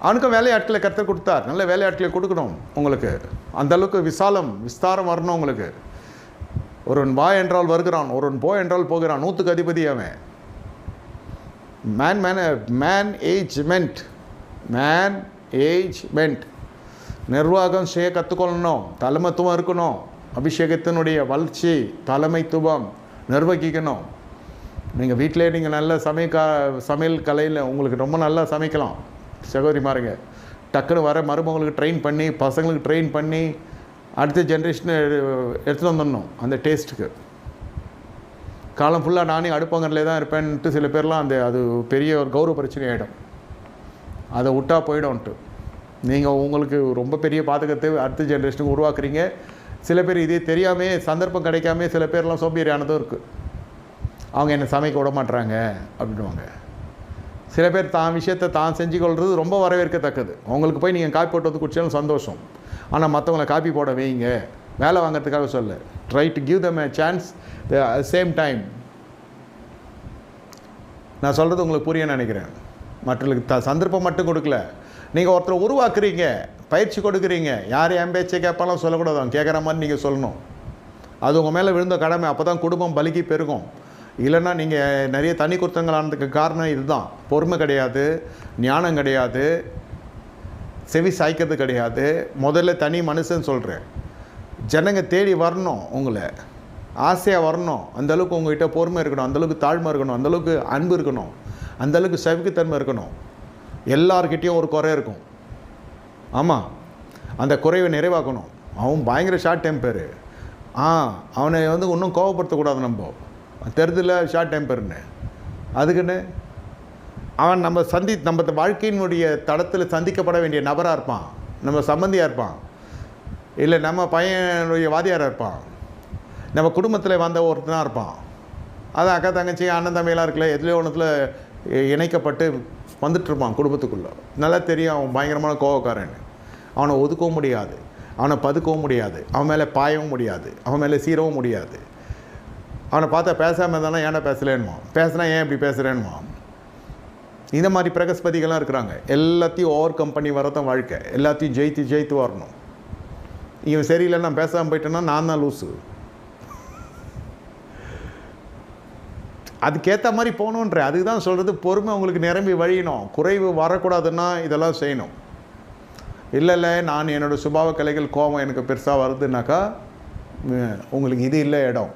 அவனுக்கும் வேலையாட்களை கற்றுக் கொடுத்தார். நல்ல வேலையாட்களை கொடுக்கணும் உங்களுக்கு. அந்தளவுக்கு விசாலம் விஸ்தாரம் வரணும் உங்களுக்கு. ஒருவன் வா என்றால் வருகிறான் ஒருவன் போ என்றால் போகிறான். நூற்றுக்கு அதிபதி அவன். Man man management management நிர்வாகம் செய்ய கற்றுக்கொள்ளணும் தலைமைத்துவம் இருக்கணும். அபிஷேகத்தினுடைய வளர்ச்சி தலைமைத்துவம் நிர்வகிக்கணும். நீங்கள் வீட்டிலே நீங்கள் நல்ல சமைக்க சமையல் கலையில் உங்களுக்கு ரொம்ப நல்லா சமைக்கலாம். சகோதரிமாருங்க டக்குன்னு வர மருமகளுக்கு ட்ரெயின் பண்ணி பசங்களுக்கு ட்ரெயின் பண்ணி அடுத்த ஜென்ரேஷனை எடுத்துகிட்டு வந்துடணும் அந்த டேஸ்ட்டுக்கு காலம் ஃபுல்லாக நானே அடுப்பங்கரிலே தான் இருப்பேன்ட்டு சில பேர்லாம் அந்த அது பெரிய ஒரு கௌரவ பிரச்சனை ஆகிடும் அதை விட்டா போயிடும்ன்ட்டு நீங்கள் உங்களுக்கு ரொம்ப பெரிய பாதகத்தை அடுத்த ஜென்ரேஷனுக்கு உருவாக்குறீங்க. சில பேர் இதே தெரியாமே சந்தர்ப்பம் கிடைக்காம சில பேர்லாம் சோம்பேறியானதும் இருக்குது அவங்க என்னை சமைக்க விட மாட்டுறாங்க அப்படின்வாங்க சில பேர் தான் விஷயத்தை தான் செஞ்சு கொள்வது ரொம்ப வரவேற்கத்தக்கது. அவங்களுக்கு போய் நீங்கள் காப்பி போட்டு வந்து குடிச்சாலும் சந்தோஷம். ஆனால் மற்றவங்களை காப்பி போட வைங்க. வேலை வாங்கிறதுக்காக சொல்ல. Try to give them a chance same time நான் சொல்கிறது உங்களுக்கு புரிய நினைக்கிறேன். மற்றவர்களுக்கு த சந்தர்ப்பம் மட்டும் கொடுக்கல. நீங்கள் ஒருத்தரை உருவாக்குறீங்க. பயிற்சி கொடுக்குறீங்க. யார் என் பேச்சை கேட்பாலும் சொல்லக்கூடாது. அவன் கேட்குற மாதிரி நீங்கள் சொல்லணும். அது உங்கள் மேலே விழுந்த கடமை. அப்போ தான் குடும்பம் பலிக்கு பெருகும். இல்லைன்னா நீங்கள் நிறைய தனி குற்றங்கள் ஆனதுக்கு காரணம் இதுதான். பொறுமை கிடையாது ஞானம் கிடையாது செவி சாய்க்கிறது கிடையாது. முதல்ல தனி மனுஷன் சொல்கிறேன் ஜனங்க தேடி வரணும் உங்களை. ஆசையாக வரணும். அந்தளவுக்கு உங்கள்கிட்ட உங்ககிட்ட பொறுமை இருக்கணும். அந்தளவுக்கு தாழ்மை இருக்கணும். அந்தளவுக்கு அன்பு இருக்கணும். அந்த அளவுக்கு சவிக்குத்தன்மை இருக்கணும். எல்லார்கிட்டேயும் ஒரு குறை இருக்கும். ஆமாம் அந்த குறைவை நிறைவாக்கணும். அவன் பயங்கர ஷார்ட் டெம்பரு ஆ அவனை வந்து இன்னும் கோவப்படுத்தக்கூடாது நம்ம. தெரிதில்ல ஷார்ட் டெம்பர்னு அதுக்குன்னு அவன் நம்ம சந்தி நம்ம வாழ்க்கையினுடைய தடத்தில் சந்திக்கப்பட வேண்டிய நபராக இருப்பான். நம்ம சம்பந்தியாக இருப்பான். இல்லை நம்ம பையனுடைய வாதியாராக இருப்பான். நம்ம குடும்பத்தில் வந்த ஒருத்தனாக இருப்பான். அது அக்கா தங்கச்சி அண்ணன் தம்பியெல்லாம் இருக்கல எதுலேயோ ஒன்றுத்தில் இணைக்கப்பட்டு வந்துட்டுருப்பான் குடும்பத்துக்குள்ளே. நல்லா தெரியும் அவன் பயங்கரமான கோவக்காரன். அவனை ஒதுக்கவும் முடியாது. அவனை பதுக்கவும் முடியாது. அவன் மேலே பாயவும் முடியாது. அவன் மேலே சீரவும் முடியாது. அவனை பார்த்தா பேசாமல் இருந்தானா ஏன்டா பேசலேன்னுவான் பேசினா ஏன் இப்படி பேசுகிறேன்னுவான் இந்த மாதிரி பிரகஸ்பதிகள்லாம் இருக்கிறாங்க. எல்லாத்தையும் ஓவர் கம் பண்ணி வரதான் வாழ்க்கை. எல்லாத்தையும் ஜெயித்து ஜெயித்து வரணும். இவன் சரியில்லை நான் பேசாமல் போயிட்டேன்னா நான் தான் லூஸு அதுக்கேற்ற மாதிரி போகணுன்ற அதுக்கு தான் சொல்கிறது பொறுமை உங்களுக்கு நிரம்பி வழியணும். குறைவு வரக்கூடாதுன்னா இதெல்லாம் செய்யணும். இல்லை இல்லை நான் என்னோடய சுபாவ கலைகள் கோபம் எனக்கு பெருசாக வருதுனாக்கா உங்களுக்கு இது இல்லை இடம்.